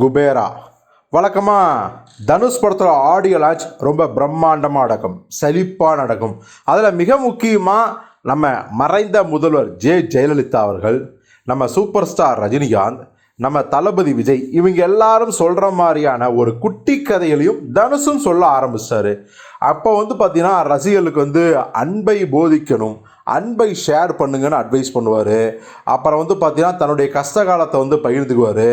குபேரா. வழக்கமாக தனுஷ் படத்தோட audio launch ரொம்ப பிரம்மாண்டமாக நடக்கும் செழிப்பாக நடக்கும். அதில் மிக முக்கியமாக நம்ம மறைந்த முதல்வர் ஜே. ஜெயலலிதா அவர்கள் நம்ம சூப்பர் ஸ்டார் ரஜினிகாந்த் நம்ம தளபதி விஜய் இவங்க எல்லாரும் சொல்கிற மாதிரியான ஒரு குட்டி கதைகளையும் தனுஷும் சொல்ல ஆரம்பிச்சாரு. அப்போ வந்து பார்த்தீங்கன்னா ரசிகர்களுக்கு வந்து அன்பை போதிக்கணும் அன்பை ஷேர் பண்ணுங்கன்னு அட்வைஸ் பண்ணுவார். அப்புறம் வந்து பார்த்தீங்கன்னா தன்னுடைய கஷ்ட காலத்தை வந்து பகிர்ந்துக்குவார்.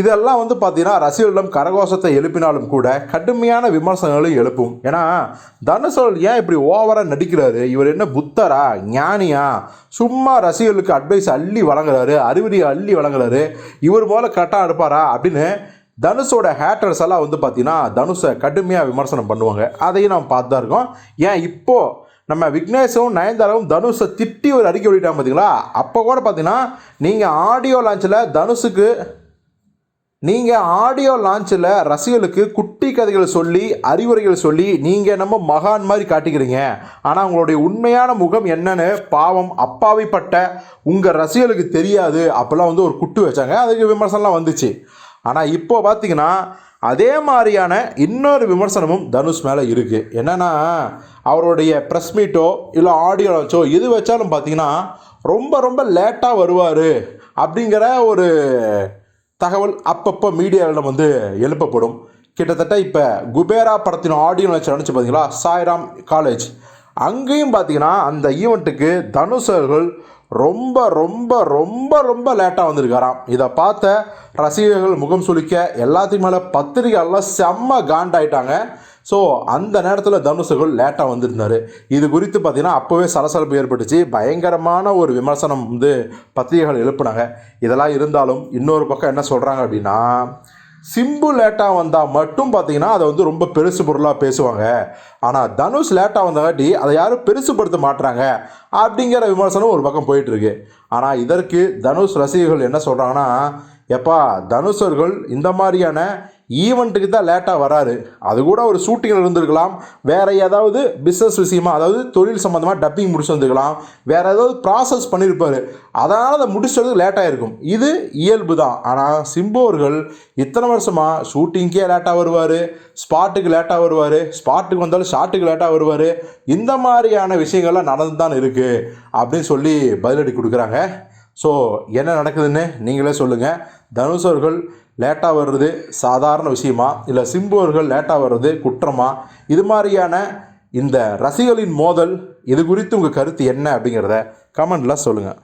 இதெல்லாம் வந்து பார்த்தீங்கன்னா ரசிகர்களிடம் கரகோஷத்தை எழுப்பினாலும் கூட கடுமையான விமர்சனங்களும் எழுப்பும். ஏன்னா தனுசோல் ஏன் இப்படி ஓவராக நடிக்கிறாரு? இவர் என்ன புத்தரா ஞானியா? சும்மா ரசிகர்களுக்கு அட்வைஸ் அள்ளி வழங்குறாரு அறிவுரையை அள்ளி வழங்குறாரு. இவர் போல கரெக்டாக எடுப்பாரா அப்படின்னு தனுஷோட ஹேட்டர்ஸ் எல்லாம் வந்து பார்த்தீங்கன்னா தனுஷை கடுமையாக விமர்சனம் பண்ணுவாங்க. அதையும் நம்ம பார்த்து தான் இருக்கோம். ஏன் இப்போது நம்ம விக்னேஷும் நயன்தாராவும் தனுஷை திட்டி ஒரு அறிக்கை வெளியிட்டாங்க பார்த்தீங்களா அப்போ கூட பார்த்தீங்கன்னா நீங்கள் ஆடியோ லான்ச்சில் தனுஷுக்கு நீங்கள் ஆடியோ லான்ச்சில் ரசிகர்களுக்கு குட்டி கதைகள் சொல்லி அறிவுரைகள் சொல்லி நீங்கள் நம்ம மகான் மாதிரி காட்டிக்கிறீங்க. ஆனால் உங்களுடைய உண்மையான முகம் என்னன்னு பாவம் அப்பாவிப்பட்ட உங்கள் ரசிகர்களுக்கு தெரியாது. அப்போல்லாம் வந்து ஒரு குட்டு வச்சாங்க. அதுக்கு விமர்சனம்லாம் வந்துச்சு. ஆனால் இப்போ பார்த்தீங்கன்னா அதே மாதிரியான இன்னொரு விமர்சனமும் தனுஷ் மேலே இருக்குது என்னென்னா அவருடைய ப்ரெஸ் மீட்டோ இல்லை ஆடியோ வச்சோ எது வச்சாலும் பார்த்தீங்கன்னா ரொம்ப ரொம்ப லேட்டாக வருவார் அப்படிங்கிற ஒரு தகவல் அப்பப்போ மீடியாவிடம் வந்து எழுப்பப்படும். கிட்டத்தட்ட இப்போ குபேரா படத்தின் ஆடியோ நினச்சி நினச்சி பார்த்தீங்களா சாய்ராம் காலேஜ் அங்கேயும் பார்த்தீங்கன்னா அந்த ஈவெண்ட்டுக்கு தனுஷ் அவர்கள் ரொம்ப ரொம்ப ரொம்ப ரொம்ப லேட்டாக வந்திருக்காராம். இதை பார்த்த ரசிகர்கள் முகம் சுளிக்க எல்லாத்தையும் மேலே பத்திரிகைலாம் செம்ம காண்டாயிட்டாங்க ஸோ அந்த நேரத்தில் தனுஷர்கள் லேட்டாக வந்திருந்தார். இது குறித்து பார்த்தீங்கன்னா அப்போவே சலசலப்பு ஏற்பட்டுச்சு. பயங்கரமான ஒரு விமர்சனம் வந்து பத்திரிகைகள் எழுப்புனாங்க. இதெல்லாம் இருந்தாலும் இன்னொரு பக்கம் என்ன சொல்கிறாங்க அப்படின்னா சிம்பு லேட்டாக வந்தால் மட்டும் பார்த்தீங்கன்னா அதை வந்து ரொம்ப பெருசு பொருளாக பேசுவாங்க. ஆனால் தனுஷ் லேட்டாக வந்தங்காட்டி அதை யாரும் பெருசுப்படுத்த மாட்டுறாங்க அப்படிங்கிற விமர்சனம் ஒரு பக்கம் போயிட்டுருக்கு. ஆனால் இதற்கு தனுஷ் ரசிகர்கள் என்ன சொல்கிறாங்கன்னா எப்பா தனுஷர்கள் இந்த மாதிரியான ஈவெண்ட்டுக்கு தான் லேட்டாக வராரு. அது கூட ஒரு ஷூட்டிங்கில் இருந்திருக்கலாம். வேறு ஏதாவது பிஸ்னஸ் விஷயமா அதாவது தொழில் சம்மந்தமாக டப்பிங் முடிச்சு வந்துருக்கலாம். வேறு ஏதாவது ப்ராசஸ் பண்ணியிருப்பார் அதனால் அதை முடிச்சதுக்கு லேட்டாக இருக்கும் இது இயல்பு தான். ஆனால் சிம்போர்கள் இத்தனை வருஷமாக ஷூட்டிங்க்கே லேட்டாக வருவார் ஸ்பாட்டுக்கு லேட்டாக வருவார் ஸ்பாட்டுக்கு வந்தாலும் ஷாட்டுக்கு லேட்டாக வருவார். இந்த மாதிரியான விஷயங்கள்லாம் நடந்து தான் இருக்குது அப்படின்னு சொல்லி பதிலடி கொடுக்குறாங்க. ஸோ என்ன நடக்குதுன்னு நீங்களே சொல்லுங்கள் தனுஷர்கள் லேட்டாக வர்றது சாதாரண விஷயமா? இல்லை சிம்புவர்கள் லேட்டாக வர்றது குற்றமா? இது மாதிரியான இந்த ரசிகளின் மோதல் இது குறித்து உங்கள் கருத்து என்ன அப்படிங்கிறத கமெண்டில் சொல்லுங்கள்